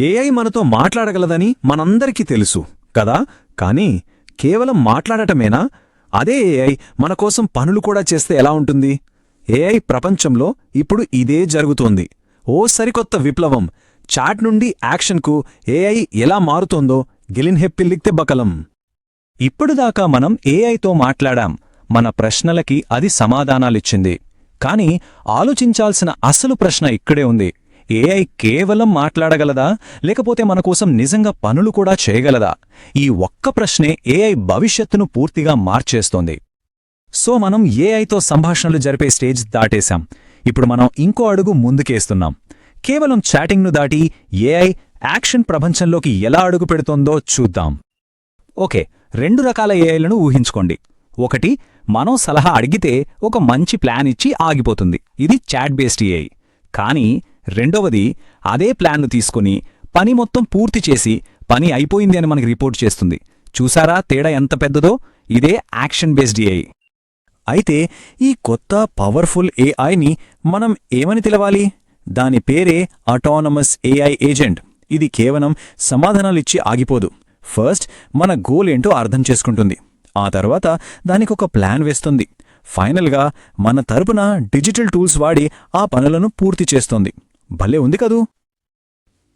AI మనతో మాట్లాడగలదని మనందరికీ తెలుసు కదా? కానీ కేవలం మాట్లాడటమేనా? అదే ఏఐ మన కోసం పనులు కూడా చేస్తే ఎలా ఉంటుంది? ఏఐ ప్రపంచంలో ఇప్పుడు ఇదే జరుగుతోంది. ఓ సరికొత్త విప్లవం. చాట్ నుండి యాక్షన్కు ఏఐ ఎలా మారుతోందో గిలిన్హెప్పిల్లిక్తే బకలం. ఇప్పటిదాకా మనం ఏఐతో మాట్లాడాం. మన ప్రశ్నలకి అది సమాధానాలిచ్చింది. కాని ఆలోచించాల్సిన అసలు ప్రశ్న ఇక్కడే ఉంది. ఏఐ కేవలం మాట్లాడగలదా? లేకపోతే మన కోసం నిజంగా పనులు కూడా చేయగలదా? ఈ ఒక్క ప్రశ్నే ఏఐ భవిష్యత్తును పూర్తిగా మార్చేస్తోంది. సో మనం ఏఐతో సంభాషణలు జరిపే స్టేజ్ దాటేశాం. ఇప్పుడు మనం ఇంకో అడుగు ముందుకేస్తున్నాం. కేవలం చాటింగ్ను దాటి ఏఐ యాక్షన్ ప్రపంచంలోకి ఎలా అడుగు పెడుతోందో చూద్దాం. ఓకే రెండు రకాల ఏఐలను ఊహించుకోండి. ఒకటి మనం సలహా అడిగితే ఒక మంచి ప్లాన్ ఇచ్చి ఆగిపోతుంది. ఇది చాట్ బేస్డ్ ఏఐ కానీ రెండవది అదే ప్లాన్ను తీసుకుని పని మొత్తం పూర్తి చేసి పని అయిపోయింది అని మనకి రిపోర్ట్ చేస్తుంది. చూసారా తేడా ఎంత పెద్దదో? ఇదే యాక్షన్ బేస్డ్ ఏఐ అయితే ఈ కొత్త పవర్ఫుల్ ఏఐని మనం ఏమని తెలవాలి దాని పేరే అటానమస్ ఏఐ ఏజెంట్ ఇది కేవలం సమాధానాలిచ్చి ఆగిపోదు. ఫస్ట్ మన గోల్ ఏంటో అర్థం చేసుకుంటుంది. ఆ తర్వాత దానికొక ప్లాన్ వేస్తుంది. ఫైనల్గా మన తరపున డిజిటల్ టూల్స్ వాడి ఆ పనులను పూర్తి చేస్తుంది. భలే ఉంది కదూ.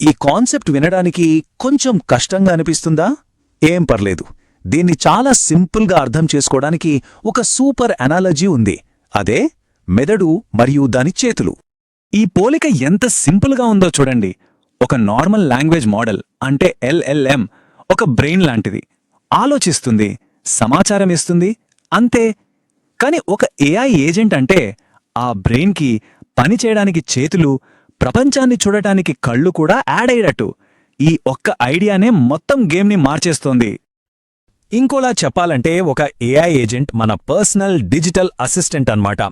ఈ కాన్సెప్ట్ వినడానికి కొంచెం కష్టంగా అనిపిస్తుందా? ఏం పర్లేదు. దీన్ని చాలా సింపుల్గా అర్థం చేసుకోవడానికి ఒక సూపర్ అనాలజీ ఉంది. అదే మెదడు మరియు దాని చేతులు. ఈ పోలిక ఎంత సింపుల్గా ఉందో చూడండి. ఒక నార్మల్ లాంగ్వేజ్ మోడల్ అంటే ఎల్ఎల్ఎం ఒక బ్రెయిన్ లాంటిది. ఆలోచిస్తుంది సమాచారం ఇస్తుంది అంతే. కాని ఒక ఏఐ ఏజెంట్ అంటే ఆ బ్రెయిన్కి పని చేయడానికి చేతులు ప్రపంచాన్ని చూడటానికి కళ్ళు కూడా యాడ్ అయ్యేటట్టు. ఈ ఒక్క ఐడియానే మొత్తం గేమ్ని మార్చేస్తోంది. ఇంకోలా చెప్పాలంటే ఒక ఏఐ ఏజెంట్ మన పర్సనల్ డిజిటల్ అసిస్టెంట్ అన్నమాట.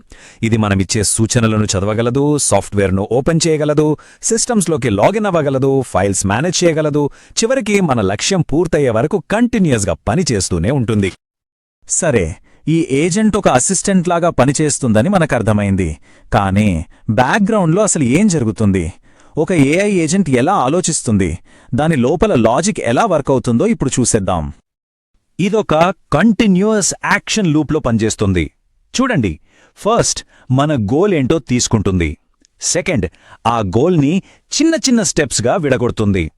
ఇది మనమిచ్చే సూచనలను చదవగలదు సాఫ్ట్వేర్ను ఓపెన్ చేయగలదు సిస్టమ్స్లోకి లాగిన్ అవ్వగలదు ఫైల్స్ మేనేజ్ చేయగలదు చివరికి మన లక్ష్యం పూర్తయ్యే వరకు కంటిన్యూస్గా పనిచేస్తూనే ఉంటుంది. సరే ఈ ఏజెంట్ ఒక అసిస్టెంట్ లాగా పనిచేస్తుందని మనకర్థమైంది. కానీ బ్యాక్గ్రౌండ్లో అసలు ఏం జరుగుతుంది? ఒక ఏఐ ఏజెంట్ ఎలా ఆలోచిస్తుంది? దాని లోపల లాజిక్ ఎలా వర్క్ అవుతుందో ఇప్పుడు చూసేద్దాం. ఇదొక కంటిన్యూయస్ యాక్షన్ లూప్లో పనిచేస్తుంది. చూడండి. ఫస్ట్ మన గోల్ ఏంటో తీసుకుంటుంది. సెకండ్ ఆ గోల్ని చిన్న చిన్న స్టెప్స్గా విడగొడుతుంది.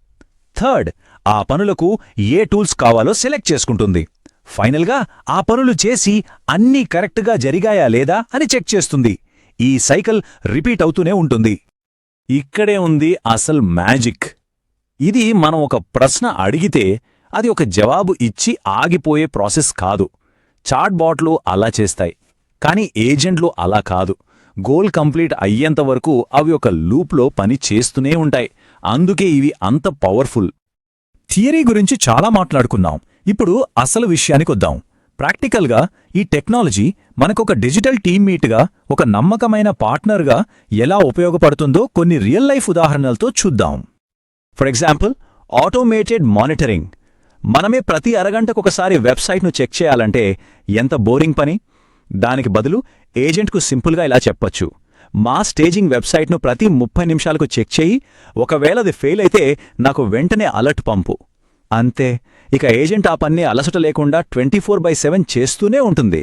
థర్డ్ ఆ పనులకు ఏ టూల్స్ కావాలో సెలెక్ట్ చేసుకుంటుంది. ఫైనల్గా ఆ పనులు చేసి అన్నీ కరెక్ట్గా జరిగాయా లేదా అని చెక్ చేస్తుంది. ఈ సైకిల్ రిపీట్ అవుతూనే ఉంటుంది. ఇక్కడే ఉంది అసల్ మ్యాజిక్. ఇది మనం ఒక ప్రశ్న అడిగితే అది ఒక జవాబు ఇచ్చి ఆగిపోయే ప్రాసెస్ కాదు. చాట్బాట్లు అలా చేస్తాయి. కానీ ఏజెంట్లు అలా కాదు. గోల్ కంప్లీట్ అయ్యేంత వరకు అవి ఒక లూప్లో పని చేస్తూనే ఉంటాయి. అందుకే ఇవి అంత పవర్ఫుల్. థియరీ గురించి చాలా మాట్లాడుకున్నాం. ఇప్పుడు అసలు విషయానికొద్దాం ప్రాక్టికల్గా ఈ టెక్నాలజీ మనకొక డిజిటల్ టీమ్మీట్గా ఒక నమ్మకమైన పార్ట్నర్గా ఎలా ఉపయోగపడుతుందో కొన్ని రియల్ లైఫ్ ఉదాహరణలతో చూద్దాం. For example automated monitoring. మనమే ప్రతి అరగంటకొకసారి వెబ్సైట్ను చెక్ చేయాలంటే ఎంత బోరింగ్ పని? దానికి బదులు ఏజెంట్కు సింపుల్గా ఇలా చెప్పొచ్చు. మా స్టేజింగ్ వెబ్సైట్ను ప్రతి ముప్పై నిమిషాలకు చెక్ చేయి ఒకవేళ అది ఫెయిల్ అయితే నాకు వెంటనే అలర్ట్ పంపు. అంతే ఇక ఏజెంట్ ఆ పన్ని అలసట లేకుండా ట్వంటీ ఫోర్ బై సెవెన్ చేస్తూనే ఉంటుంది.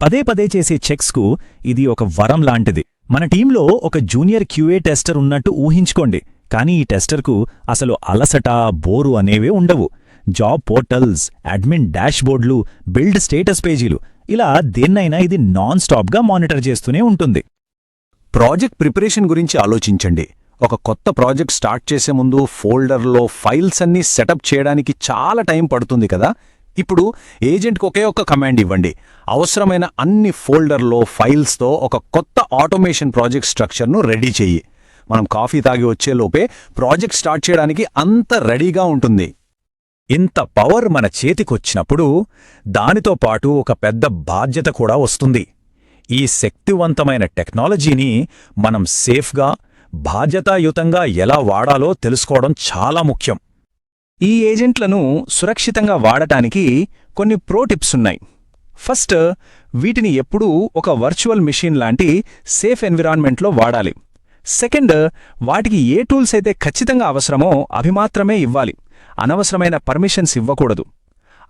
పదే పదే చేసే చెక్స్కు ఇది ఒక వరం లాంటిది. మన టీంలో ఒక జూనియర్ క్యూఏ టెస్టర్ ఉన్నట్టు ఊహించుకోండి కానీ ఈ టెస్టర్కు అసలు అలసట బోరు అనేవే ఉండవు. జాబ్ పోర్టల్స్ అడ్మిన్ డాష్బోర్డ్లు బిల్డ్ స్టేటస్ పేజీలు ఇలా దేన్నైనా ఇది నాన్ స్టాప్గా మానిటర్ చేస్తూనే ఉంటుంది. ప్రాజెక్ట్ ప్రిపరేషన్ గురించి ఆలోచించండి. ఒక కొత్త ప్రాజెక్ట్ స్టార్ట్ చేసే ముందు ఫోల్డర్లో ఫైల్స్ అన్నీ సెటప్ చేయడానికి చాలా టైం పడుతుంది కదా? ఇప్పుడు ఏజెంట్కి ఒకే ఒక్క కమాండ్ ఇవ్వండి. అవసరమైన అన్ని ఫోల్డర్లో ఫైల్స్తో ఒక కొత్త ఆటోమేషన్ ప్రాజెక్ట్ స్ట్రక్చర్ను రెడీ చెయ్యి. మనం కాఫీ తాగి వచ్చేలోపే ప్రాజెక్ట్ స్టార్ట్ చేయడానికి అంత రెడీగా ఉంటుంది. ఇంత పవర్ మన చేతికొచ్చినప్పుడు దానితో పాటు ఒక పెద్ద బాధ్యత కూడా వస్తుంది. ఈ శక్తివంతమైన టెక్నాలజీని మనం సేఫ్గా బాధ్యతాయుతంగా ఎలా వాడాలో తెలుసుకోవడం చాలా ముఖ్యం. ఈ ఏజెంట్లను సురక్షితంగా వాడటానికి కొన్ని ప్రో టిప్స్ ఉన్నాయి. ఫస్ట్ వీటిని ఎప్పుడూ ఒక వర్చువల్ మిషన్ లాంటి సేఫ్ ఎన్విరాన్మెంట్లో వాడాలి. సెకండ్ వాటికి ఏ టూల్స్ అయితే ఖచ్చితంగా అవసరమో అవి మాత్రమే ఇవ్వాలి. అనవసరమైన పర్మిషన్స్ ఇవ్వకూడదు.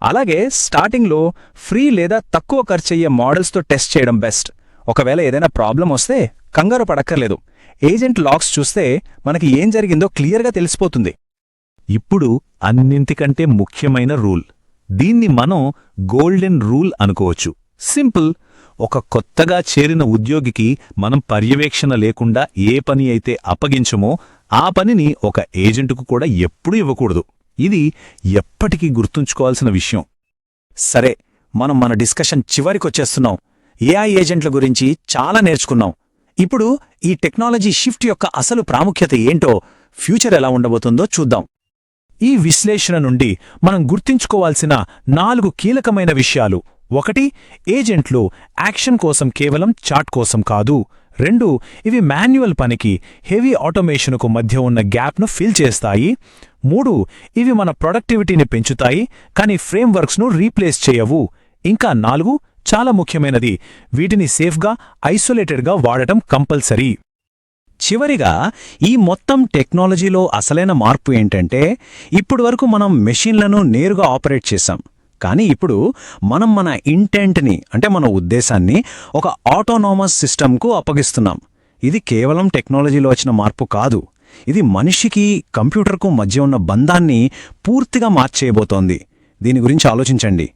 అలాగే స్టార్టింగ్లో ఫ్రీ లేదా తక్కువ ఖర్చయ్యే మోడల్స్తో టెస్ట్ చేయడం బెస్ట్. ఒకవేళ ఏదైనా ప్రాబ్లం వస్తే కంగారు పడక్కర్లేదు. ఏజెంట్ లాగ్స్ చూస్తే మనకి ఏం జరిగిందో క్లియర్గా తెలిసిపోతుంది. ఇప్పుడు అన్నింటికంటే ముఖ్యమైన రూల్. దీన్ని మనం గోల్డెన్ రూల్ అనుకోవచ్చు. సింపుల్. ఒక కొత్తగా చేరిన ఉద్యోగికి మనం పర్యవేక్షణ లేకుండా ఏ పని అయితే అప్పగించమో ఆ పనిని ఒక ఏజెంటుకు కూడా ఎప్పుడూ ఇవ్వకూడదు. ఇది ఎప్పటికీ గుర్తుంచుకోవాల్సిన విషయం. సరే మనం మన డిస్కషన్ చివరికొచ్చేస్తున్నాం. ఏఐ ఏజెంట్ల గురించి చాలా నేర్చుకున్నాం. ఇప్పుడు ఈ టెక్నాలజీ షిఫ్ట్ యొక్క అసలు ప్రాముఖ్యత ఏంటో ఫ్యూచర్ ఎలా ఉండబోతుందో చూద్దాం. ఈ విశ్లేషణ నుండి మనం గుర్తుంచుకోవాల్సిన నాలుగు కీలకమైన విషయాలు. ఒకటి ఏజెంట్లు యాక్షన్ కోసం కేవలం చాట్ కోసం కాదు. రెండు ఇవి మాన్యువల్ పనికి హెవీ ఆటోమేషన్కు మధ్య ఉన్న గ్యాప్ను ఫిల్ చేస్తాయి. మూడు ఇవి మన ప్రొడక్టివిటీని పెంచుతాయి కానీ ఫ్రేమ్వర్క్స్ను రీప్లేస్ చేయవు. ఇంకా నాలుగు చాలా ముఖ్యమైనది. వీటిని సేఫ్గా ఐసోలేటెడ్గా వాడటం కంపల్సరీ. చివరిగా ఈ మొత్తం టెక్నాలజీలో అసలైన మార్పు ఏంటంటే ఇప్పటివరకు మనం మెషిన్లను నేరుగా ఆపరేట్ చేశాం. కానీ ఇప్పుడు మనం మన ఇంటెంట్ని అంటే మన ఉద్దేశాన్ని ఒక ఆటోనామస్ సిస్టమ్కు అప్పగిస్తున్నాం. ఇది కేవలం టెక్నాలజీలో వచ్చిన మార్పు కాదు. ఇది మనిషికి కంప్యూటర్కు మధ్య ఉన్న బంధాన్ని పూర్తిగా మార్చేయబోతోంది. దీని గురించి ఆలోచించండి.